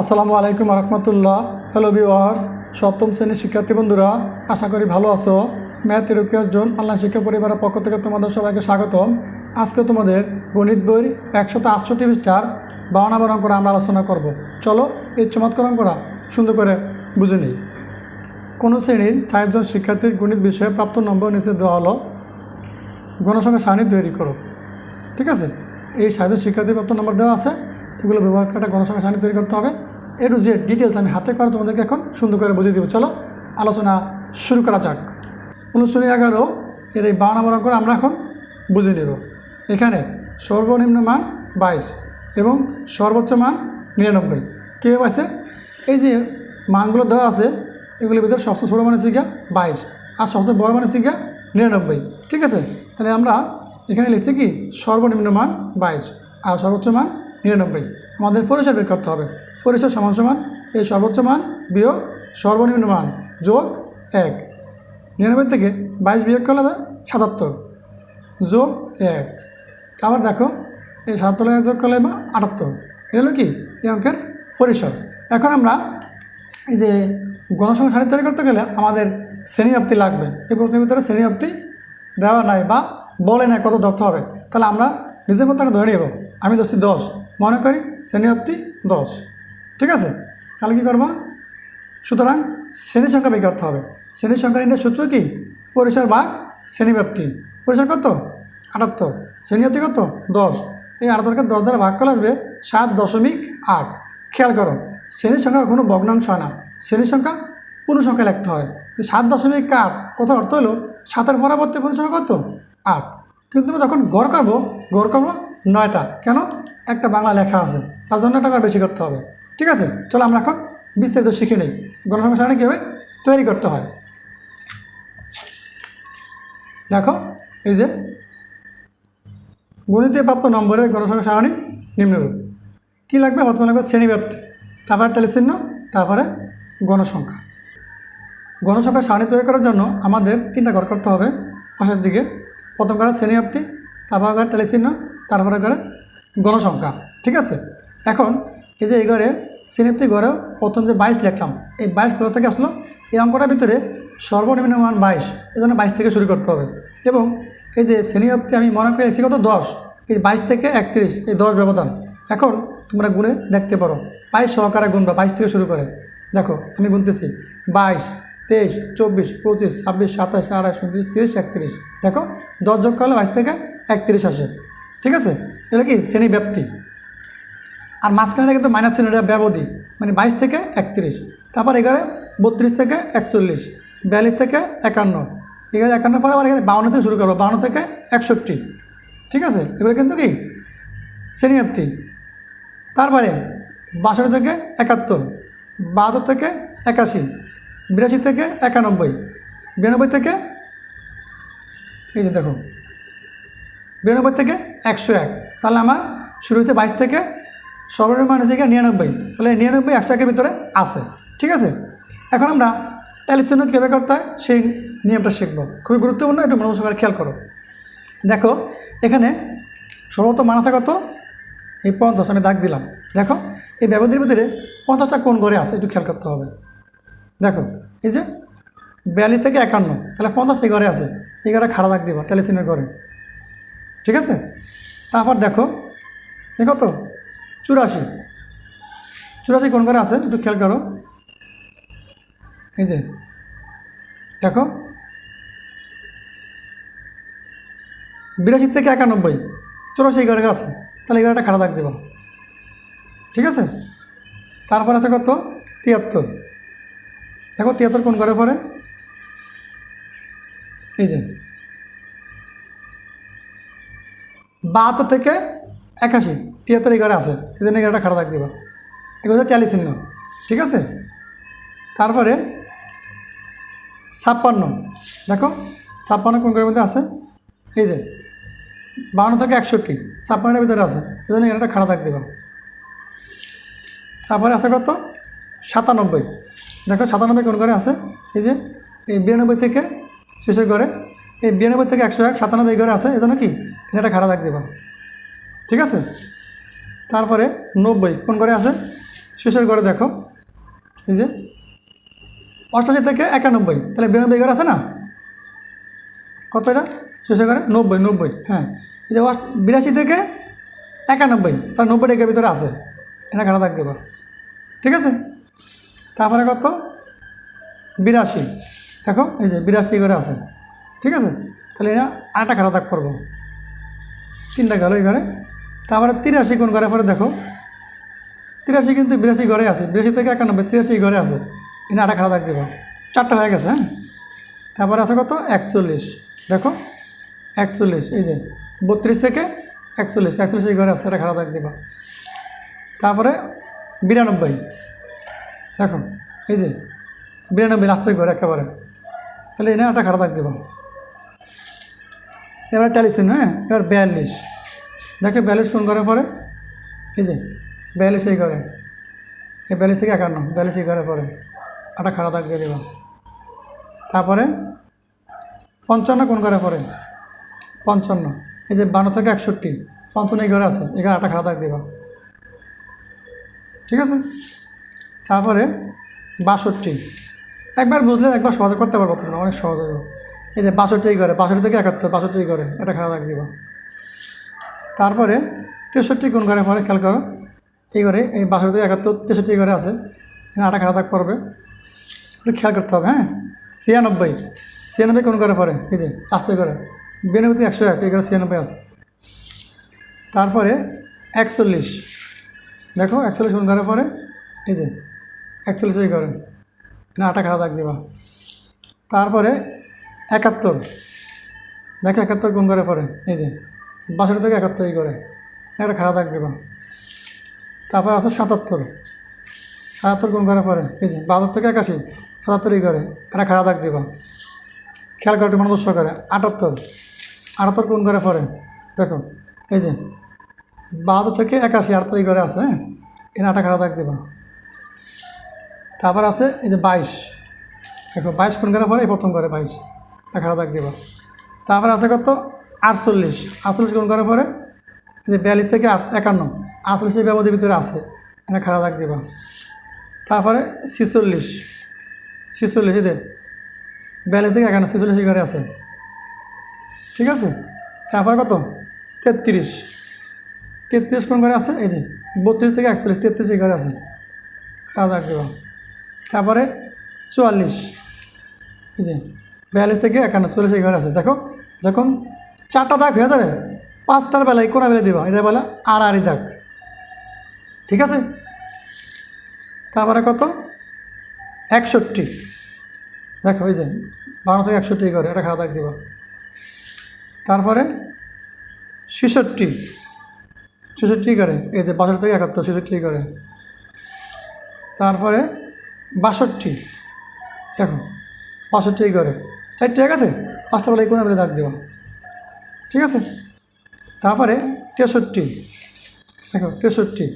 আসসালামু আলাইকুম রহমতুল্লাহ hello viewers সপ্তম শ্রেণির শিক্ষার্থী বন্ধুরা, আশা করি ভালো আছো। ম্যাথ এরুকিয়ার জোন অনলাইন শিক্ষা পরিবারের পক্ষ থেকে তোমাদের সবাইকে স্বাগতম। আজকে তোমাদের গণিত বইয়ের একশত আটষট্টি পৃষ্ঠার বাউনা বরণ করে আমরা আলোচনা করব। চলো এই চমৎকরণ করা সুন্দর করে বুঝে নিই। কোনো শ্রেণির চারজন শিক্ষার্থীর গণিত বিষয়ে প্রাপ্ত নম্বর নিচে দেওয়া হলো? গণসংখ্যা সারণী তৈরি করো। ঠিক আছে? এই সাহায্য শিক্ষার্থী প্রাপ্ত নম্বর দেওয়া আছে। এগুলো ব্যবহার করে একটা গণসংখ্যা সারণী তৈরি করতে হবে। এর যে ডিটেলস আমি হাতে করে তোমাদেরকে এখন সুন্দর করে বুঝিয়ে দেবো। চলো, আলোচনা শুরু করা যাক। উনিশশো এগারো, এর এই বাউন্ন নম্বর করে আমরা এখন বুঝে নেব এখানে সর্বনিম্ন মান বাইশ এবং সর্বোচ্চ মান নিরানব্বই। কীভাবে আছে এই যে মানগুলো দেওয়া আছে, এগুলির ভিতরে সবচেয়ে ছোটো মানে শিখা বাইশ আর সবচেয়ে বড় মানে শিখা নিরানব্বই। ঠিক আছে? তাহলে আমরা এখানে লিখছি কি? সর্বনিম্ন মান বাইশ আর সর্বোচ্চ মান নিরানব্বই। আমাদের পরিসর বের করতে হবে। পরিসর সমান সমান এই সর্বোচ্চ মান, বিয়োগ সর্বনিম্ন মান, যোগ এক। নিরানব্বই থেকে বাইশ বিয়োগ করলে সাতাত্তর। যোগ এক। আবার দেখো, এই সাতাত্তর যোগ করলে বা আটাত্তর। এটা হলো কি? এই অঙ্কের পরিসর। এখন আমরা এই যে গণসংখ্যা সারি তৈরি করতে গেলে আমাদের শ্রেণি অব্দি লাগবে। এই প্রশ্নের ভিতরে শ্রেণি অব্দি দেওয়া নাই বা বলে নাই কত ধরতে হবে। তাহলে আমরা নিজের মতো ধরে নেব। আমি ধরছি দশ। মনে করি শ্রেণি অব্দি দশ। ঠিক আছে? তাহলে কী করব? সুতরাং শ্রেণি সংখ্যা বের করতে হবে। শ্রেণি সংখ্যা নির্ণয়ের সূত্র কি? পরিসর ভাগ শ্রেণীব্যাপ্তি। পরিসর কত? আটাত্তর। শ্রেণি অব্দি কত? দশ। এই আটাত্তরকে দশ দ্বারা ভাগ করে আসবে সাত দশমিক আট। খেয়াল করো শ্রেণির সংখ্যা কোনো ভগ্নাংশ হয় না। শ্রেণির সংখ্যা সংখ্যা লিখতে হয়। সাত দশমিক আট কত অর্থ হলো সাতের পরবর্তী সংখ্যা কত? আট। কিন্তু আমরা যখন গড় করব গড় করব নয়টা। কেন? একটা বাংলা লেখা আছে, তার জন্য টাকা বেশি করতে হবে। ঠিক আছে? চলো আমরা এখন বিস্তারিত শিখে নিই। গণসংখ্যা সারণী কীভাবে তৈরি করতে হয়? দেখো, এই যে গণিতে প্রাপ্ত নম্বরের গণসংখ্যা সারণী নিম্নরূপ। কী লাগবে? প্রথমে লাগবে শ্রেণীব্যাপ্তি তারপরে টেলিচিহ্ন, তারপরে গণসংখ্যা। গণসংখ্যা সারণী তৈরি করার জন্য আমাদের তিনটা ঘর করতে হবে। পাশের দিকে প্রথম ঘরে শ্রেণীব্যাপ্তি তারপর ঘরে টেলিচিহ্ন, তারপরে ঘরে গণসংখ্যা, ঠিক আছে? এখন এই যে এই ঘরে শ্রেণীব্যাপ্তি ঘরেও প্রথম যে বাইশ লিখলাম, এই বাইশ ঘর থেকে আসলো, এই অঙ্কটার ভিতরে সর্বনিম্ন মান বাইশ, এই জন্য বাইশ থেকে শুরু করতে হবে। এবং এই যে শ্রেণীব্যাপ্তি আমি মনে করি এসে কত? দশ। এই বাইশ থেকে একত্রিশ, এই দশ ব্যবধান। এখন তোমরা গুণে দেখতে পারো, বাইশ সহকারে গুণবা বাইশ থেকে শুরু করে। দেখো, আমি গুনতেছি, বাইশ, তেইশ, চব্বিশ, পঁচিশ, ছাব্বিশ, সাতাশ, আঠাশ, উনত্রিশ, তিরিশ, একত্রিশ। দেখো, দশ যোগ করলে বাইশ থেকে একত্রিশ আসে, ঠিক আছে? এটা কি শ্রেণি ব্যাপ্তি? আর মাঝখানে কিন্তু মাইনাস শ্রেণীটা ব্যবধি মানে বাইশ থেকে একত্রিশ, তারপর এখানে বত্রিশ থেকে একচল্লিশ, বিয়াল্লিশ থেকে একান্ন, এখানে একান্ন পরে আবার এখানে বাউন্ন থেকে শুরু করব, বাউন্ন থেকে একষট্টি, ঠিক আছে? এগুলো কিন্তু কি? শ্রেণীব্যাপ্তি তারপরে বাষট্টি থেকে একাত্তর, বাহাত্তর থেকে একাশি, বিরাশি থেকে একানব্বই, বিরানব্বই থেকে এই যে দেখো বিরানব্বই থেকে একশো এক। তাহলে আমার শুরু হচ্ছে বাইশ থেকে সর্বনিম্ন মান হচ্ছে নিরানব্বই। তাহলে নিরানব্বই একশো একের ভিতরে আছে। ঠিক আছে? এখন আমরা ট্যালির জন্য কীভাবে করতে হয় সেই নিয়মটা শিখব। খুবই গুরুত্বপূর্ণ, একটু মনোযোগ সহকারে খেয়াল করো। দেখো, এখানে সর্বত মানাথা কত এই পঞ্চাশ, আমি দাগ দিলাম। দেখো, এই ব্যবধির ভিতরে পঞ্চাশটা কোন ঘরে আছে, একটু খেয়াল করতে হবে। দেখো, এই যে বিয়াল্লিশ থেকে একান্ন, তাহলে পঞ্চাশ এই ঘরে আছে। এই ঘরে খারাপ দাগ দিবা টেলিসিনের ঘরে। ঠিক আছে? তারপর দেখো, এ কত? চুরাশি। চুরাশি কোন করে আছে? একটু খেয়াল করো। এই যে, দেখো। বিরাশি থেকে একানব্বই। চুরাশি ঘরে আছে। তাহলে এই ঘরটা খারাপ দাগ দেবা। ঠিক আছে? তারপর আছে কত? তিয়াত্তর। দেখো, তিয়াত্তর কোন ঘরে পরে এই যে বাহাত্তর থেকে একাশি, তিয়াত্তর এই ঘরে আছে। এই জন্য এগারোটা খারাপ রাখ দিবা এগুলো ট্যালি চিহ্ন, ঠিক আছে? তারপরে ছাপ্পান্ন, দেখো, ছাপ্পান্ন কোন ঘরের মধ্যে আছে? এই যে বাউন্ন থেকে একষট্টি, ছাপ্পান্নের ভিতরে আছে। এই জন্য এগারোটা খারাপ রাখ দিবা তারপরে আছে কত? সাতানব্বই, দেখো সাতানব্বই কোন ঘরে আছে? এই যে, এই বিরানব্বই থেকে শেষের ঘরে এই বিরানব্বই থেকে একশো এক, সাতানব্বই ঘরে আছে, এই জন্য কি? এটা খারাপ রাখ দেবা ঠিক আছে? তারপরে নব্বই, কোন ঘরে আছে? শেষের ঘরে দেখো। এই যে অষ্টাশি থেকে একানব্বই, তাহলে বিরানব্বই ঘর আছে না? কত এটা? শেষের ঘরে নব্বই নব্বই হ্যাঁ। এই যে বিরাশি থেকে একানব্বই তার নব্বই টাকার ভিতরে আছে। এটা খারাপ দাগ দেবা ঠিক আছে? তারপরে কত? বিরাশি। দেখো, এই যে বিরাশি ঘরে আছে। ঠিক আছে? তাহলে এটা আটা খারাপ দাগ করব। তিনটা গেল এই ঘরে। তারপরে তিরাশি কোন ঘরে পরে দেখো, তিরাশি কিন্তু বিরাশি ঘরে আছে। বিরাশি থেকে একানব্বই, তিরাশি ঘরে আছে। এনে আটা খারাপ দাগ দেবো। চারটা হয়ে গেছে হ্যাঁ? তারপরে আছে কত? একচল্লিশ। দেখো, একচল্লিশ, এই যে, বত্রিশ থেকে একচল্লিশ একচল্লিশ এই ঘরে আছে এটা খারাপ দাগ দেবো। তারপরে বিরানব্বই। দেখো, এই যে, বিরানব্বই লাস্টের ঘরে একেবারে। তাহলে এনে একটা খারাপ দাগ দেবো। এবার ট্যালিসিন হ্যাঁ? এবার বিয়াল্লিশ। দেখে বিয়াল্লিশ কোন ঘরে পরে, এই যে, বিয়াল্লিশ এই ঘরে। এই বিয়াল্লিশ থেকে একান্ন, বিয়াল্লিশ এই ঘরে পরে। একটা খারাপ দাগ দিয়ে দেবো তারপরে, পঞ্চান্ন কোন ঘরে পড়ে পঞ্চান্ন। এই যে বান্ন থেকে একষট্টি, পঞ্চান্ন এই ঘরে আছে, এখানে আটা খারাপ দাগ দেবা। ঠিক আছে? তারপরে, বাষট্টি। একবার বুঝলে একবার সহজে করতে পারব তোমরা অনেক সহজ হবে এই যে বাষট্টি করে বাষট্টি থেকে একাত্তর বাষট্টি করে, এটা খারাপ দাগ দিবা। তারপরে তেষট্টি কোন ঘরে পরে খেয়াল করো, এই ঘরে এই বাষট্টি থেকে একাত্তর, তেষট্টি ঘরে আছে আটা খারাপ দাগ পড়বে, একটু খেয়াল করতে হবে হ্যাঁ? ছিয়ানব্বই ছিয়ানব্বই কোন ঘরে পড়ে এই যে আস্তে করে বিরানব্বই থেকে একশো এক, এই ঘরে ছিয়ানব্বই আছে। তারপরে একচল্লিশ, দেখো একচল্লিশ কোন ঘরে পড়ে এই যে একচল্লিশ এই ঘরে আটা খারাপ দাগ দিবা। তারপরে একাত্তর। দেখো একাত্তর কোন ঘরে পড়ে, এই যে, বাষট্টি থেকে একাত্তর এই ঘরে একটা খারাপ দাগ দিবা। তারপর আছে সাতাত্তর। সাতাত্তর কোন ঘরে পড়ে, এই যে, বাহাত্তর থেকে একাশি, সাতাত্তর এই ঘরে একটা খারাপ দাগ দিবা। খেয়াল করে মানুষ করে আটাত্তর। আটাত্তর কোন ঘরে পড়ে, দেখো, এই যে, বাহাত্তর থেকে একাশি, আটাত্তর এই ঘরে আছে হ্যাঁ? এখানে আটা খারাপ দাগ দিবা। তারপর আছে, এই যে বাইশ। দেখো, বাইশ কোন ঘরে পড়ে, এই প্রথম ঘরে বাইশ। খারাপ দাগ দিবা তারপর আছে কত আটচল্লিশ। আটচল্লিশ ঘরে পড়ে এই যে বিয়াল্লিশ থেকে একান্ন। আটচল্লিশের ব্যবধির ভিতরে আছে। এখানে খারাপ দাগ দিবা তারপরে ছিচল্লিশ। ছিচল্লিশ যে বিয়াল্লিশ থেকে একান্ন, ছিচল্লিশ ঘরে আছে। ঠিক আছে? তারপরে কত? তেত্রিশ। তেত্রিশ কোন ঘরে আছে? এই যে বত্রিশ থেকে একচল্লিশ, তেত্রিশ ঘরে আছে। খাওয়া দেওয়া তারপরে চুয়াল্লিশ। এই যে বিয়াল্লিশ থেকে একান্ন, চল্লিশ এই ঘরে আছে। দেখো, যখন চারটা দাগ হয়ে যাবে, পাঁচটার বেলায় কোনা বেলা দেবা। এটা বেলা আড়াআড়ি দাগ। ঠিক আছে? তারপরে কত? একষট্টি। দেখো ওই যে, বারো থেকে একষট্টি করে এটা খাওয়া দাগ দিব। তারপরে ছেষট্টি। ছেষট্টি করে এই যে বাষট্টি থেকে একাত্তর, ছেষট্টি করে তারপরে বাষট্টি। দেখো, বাষট্টি করে চারটে ঠিক আছে? পাঁচটা বেলায় কোনো বেলা দাগ দেওয়া ঠিক আছে? তারপরে তেষট্টি। দেখো, তেষট্টি।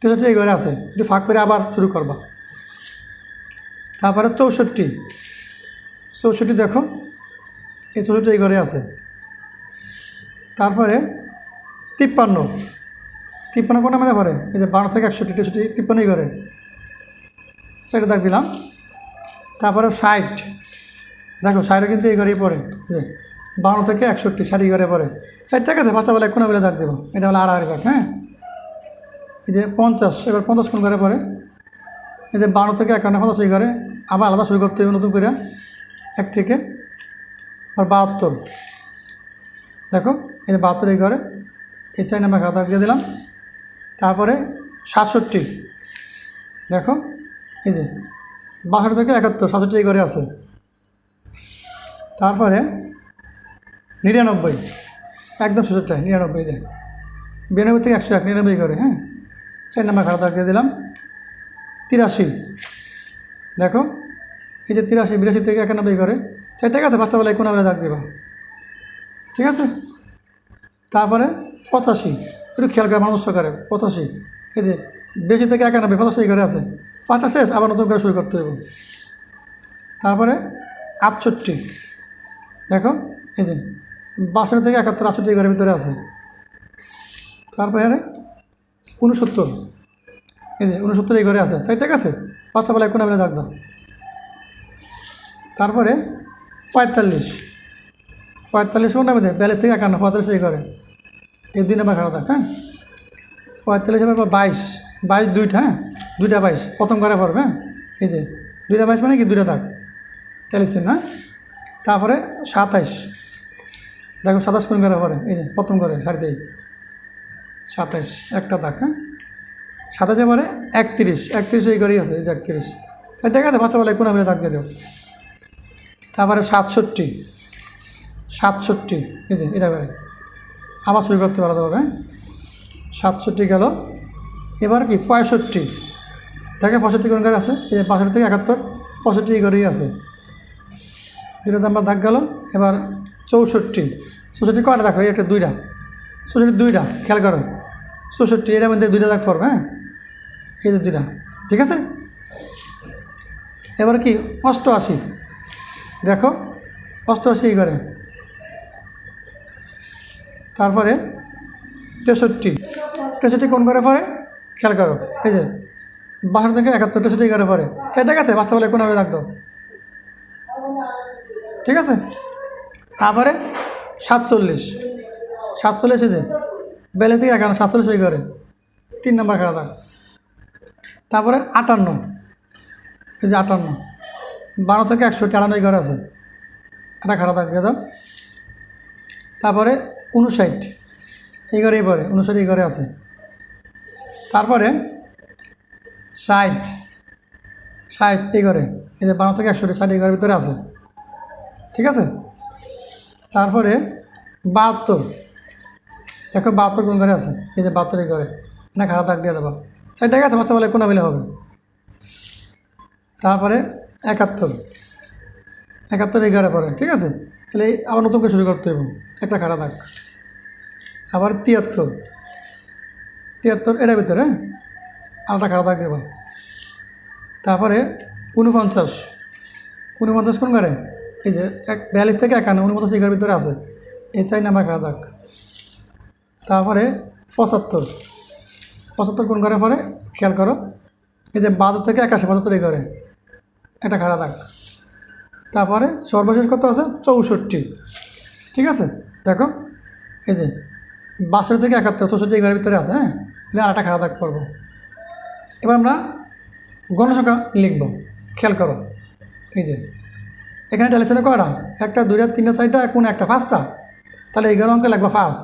তেষট্টি এই ঘরে আছে। একটু ফাঁক করে আবার শুরু করবা। তারপরে চৌষট্টি। চৌষট্টি দেখো, এই চৌষট্টি এই ঘরে আছে। তারপরে তিপ্পান্ন। তিপ্পান্ন কোনটা মানে পরে এই যে বারো থেকে একষট্টি, তেষট্টি, তিপ্পান্ন এই ঘরে চারটে দাগ দিলাম। তারপরে ষাট। দেখো ষাটও কিন্তু এই ঘরেই পড়ে যে, বারো থেকে একষট্টি ষাট এই ঘরে পড়ে ষাট ঠিক আছে বাচ্চা বেলায় কোনো বেলা দাগ দেবো। এটা হলো আড়াআড়ি দাগ হ্যাঁ? এই যে পঞ্চাশ, এবার পঞ্চাশ কোন ঘরে পড়ে এই যে বারো থেকে একান্ন পঞ্চাশ এই ঘরে। আবার আলাদা শুরু করতে হবে নতুন করে, এক থেকে। আর বাহাত্তর। দেখো, এই যে বাহাত্তর এই ঘরে। এই চাই নাম্বার খাতা দিয়ে দিলাম। তারপরে সাতষট্টি। দেখো, এই যে, বাষট্টি থেকে একাত্তর, সাতষট্টি এই ঘরে আছে। তারপরে নিরানব্বই। একদম শেষেরটায় নিরানব্বই দেয়। বিরানব্বই থেকে একশো এক, নিরানব্বই করে হ্যাঁ? চার নাম্বার দাগ দিয়ে দিলাম। তিরাশি। দেখো, এই যে তিরাশি, বিরাশি থেকে একানব্বই করে। চার ঠিক আছে বাচ্চা বেলায় কোনো বেলা দাগ দিবা? ঠিক আছে? তারপরে পঁচাশি। একটু খেয়াল করে মানুষ করে পঁচাশি। এই যে বেশি থেকে একানব্বই, পঁচাশি ঘরে আছে। পাঁচটা শেষ, আবার নতুন করে শুরু করতে হবে তারপরে আটষট্টি। দেখো, এই যে, বাষট্টি থেকে একাত্তর, আটষট্টি ঘরের ভিতরে আছে। তারপরে উনসত্তর এই যে উনসত্তর এই ঘরে আছে। তাই ঠিক আছে? পাঁচটা বেলায় কোনো বেলা দাগ তারপরে পঁয়তাল্লিশ। পঁয়তাল্লিশ কোনটা মধ্যে বিয়াল্লিশ থেকে একান্ন, পঁয়তাল্লিশ এই ঘরে। এই দুই নাম্বার খারাপ দাগ হ্যাঁ? পঁয়তাল্লিশ নাম্বার বাইশ। বাইশ দুইটা হ্যাঁ? দুইটা বাইশ। প্রথম ঘরে পড়বে হ্যাঁ? এই যে, দুইটা বাইশ মানে কি? দুইটা দাগ। তেলিশ হ্যাঁ? তারপরে সাতাইশ। দেখো সাতাশ কোন ঘরে পড়ে এই যে প্রথম ঘরে সারিতেই সাতাইশ, একটা দাগ হ্যাঁ? সাতাশে পরে একত্রিশ একত্রিশ এই ঘরেই আছে, এই যে একত্রিশ। তাই ঠিক আছে বাচ্চা বলে কোনো মিলে দাগ দেবো। তারপরে সাতষট্টি সাতষট্টি, এই যে এটা করে আবার শুরু করতে পারা হবে হ্যাঁ? সাতষট্টি গেল, এবার কি পঁয়ষট্টি। দেখে পঁয়ষট্টি কোন ঘরে আছে? এই যে বাষট্টি থেকে একাত্তর, পঁয়ষট্টি ঘরেই আছে। দুটো নাম্বার দাগ গেল। এবার চৌষট্টি। চৌষট্টি কয়টা দেখো এই একটা দুইটা। চৌষট্টি দুইটা, খেয়াল করো। চৌষট্টি এটার মধ্যে দুইটা দাগ পড়বে হ্যাঁ? এই যে দুইটা, ঠিক আছে? এবার কি? অষ্টআশি। দেখো, অষ্টআশি ঘরে। তারপরে তেষট্টি। তেষট্টি কোন ঘরে পরে খেয়াল করো, এই যে বাহার থেকে একাত্তর, তেষট্টি ঘরে পড়ে। চারটা গেছে? বাচ্চা বলে কোনোভাবে রাখতো ঠিক আছে? তারপরে সাতচল্লিশ। সাতচল্লিশ যে, বেলে থেকে একান্ন, সাতচল্লিশ ঘরে। তিন নম্বর থাক তারপরে আটান্ন। এই যে আটান্ন। বারো থেকে আটান্ন এই ঘরে আছে। এটা খারাপ থাকবে দাও তারপরে উনষাট। এই ঘরেই পড়ে উনষাট এই ঘরে আছে। তারপরে ষাট। ষাট এই ঘরে। এই যে বারো থেকে একশো ষাট এই ঘরের ভিতরে আছে। ঠিক আছে? তারপরে বাহাত্তর। দেখো বাহাত্তর কোন ঘরে আছে? এই যে বাহাত্তর এই ঘরে। না, খারাপ দাগ দিয়ে দেবো। ঠিক আছে, বাচ্চা বলে কোনো মিলে হবে? তারপরে একাত্তর। একাত্তর এই ঘরে পড়ে, ঠিক আছে? তাহলে আবার নতুন করে শুরু করতে হবে একটা খারাপ দাগ। আবার তিয়াত্তর। তিয়াত্তর এটার ভিতরে হ্যাঁ? আলাদা খারাপ দাগ দেব। তারপরে উনপঞ্চাশ উনপঞ্চাশ কোন ঘরে? এই যে এক বিয়াল্লিশ থেকে একান্ন উনপঞ্চাশ এই ঘরের ভিতরে আছে। এই চাই নাম্বার খারাপ দাগ তারপরে পঁচাত্তর। পঁচাত্তর কোন ঘরে পরে খেয়াল করো, এই যে বাহাত্তর থেকে একাশি, পঁচাত্তর এই ঘরে। একটা খারাপ দাগ তারপরে সর্বশেষ কত আছে? চৌষট্টি। ঠিক আছে? দেখো, এই যে বাষট্টি থেকে একাত্তর, চৌষট্টি এই ঘরের ভিতরে আছে হ্যাঁ? তাহলে আরেকটা খারাপ দাগ করব। এবার আমরা গণসংখ্যা লিখব। খেয়াল করো, এই যে এখানে টেলিশনে কয়টা? একটা, দুইটা, তিনটা, চারটা, কোন একটা? পাঁচটা। তাহলে এগারো অঙ্কে লাগবে পাঁচ।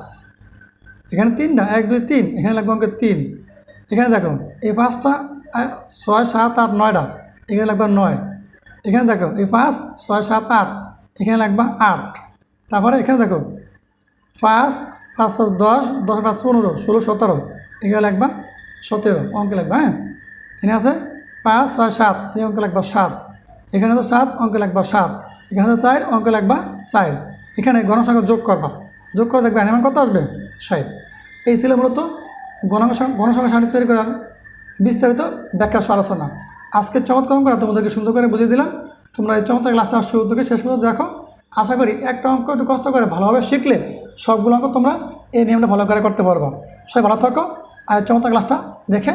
এখানে তিনটা, এক, দুই, তিন। এখানে লাগবে অঙ্কে তিন। এখানে দেখো, এই পাঁচটা ছয়, সাত, আট, নয়টা। এখানে লাগবে নয়। এখানে দেখো, এই পাঁচ, ছয়, সাত, আট। এখানে লাগবে আট। তারপরে এখানে দেখো, পাঁচ পাঁচ পাঁচ দশ দশ পাঁচ পনেরো, ষোলো, সতেরো। এখানে লাগবে সতেরো। অঙ্কে লাগবে হ্যাঁ? এখানে আছে পাঁচ, ছয়, সাত। এই অঙ্কে লাগবে সাত। এখানে তো সাত, অঙ্কে লাগবা সাত। এখানে তো চার, অঙ্কে লাগবা চার। এখানে গণসংখ্যা যোগ করবা। যোগ করে দেখবে এমন কত আসবে? ষাট। এই ছিল মূলত গণসংখ্যা গণসংখ্যা সারণী তৈরি করার বিস্তারিত ব্যাখ্যা আলোচনা আজকের চমৎকার করা তোমাদেরকে সুন্দর করে বুঝিয়ে দিলাম। তোমরা এই চমৎকার ক্লাসটা শুরু থেকে শেষ পর্যন্ত দেখো। আশা করি একটা অঙ্ক একটু কষ্ট করে ভালোভাবে শিখলে সবগুলো অঙ্ক তোমরা এই নিয়মটা ভালো করে করতে পারব। সবাই ভালো থাকো আর চমৎকার ক্লাসটা দেখে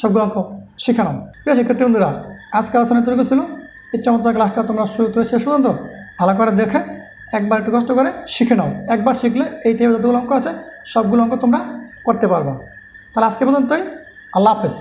সবগুলো অঙ্ক শিখানো নাও। প্রিয় শিক্ষার্থী বন্ধুরা আজকে আলোচনা তৈরি ছিল। এই চমৎকার ক্লাসটা তোমরা শুরু থেকে শেষ পর্যন্ত ভালো করে দেখে একবার একটু কষ্ট করে শিখে নাও। একবার শিখলে এই টাইপের যতগুলো অঙ্ক আছে, সবগুলো অঙ্ক তোমরা করতে পারব। তাহলে আজকে পর্যন্তই। আল্লাহ হাফেজ।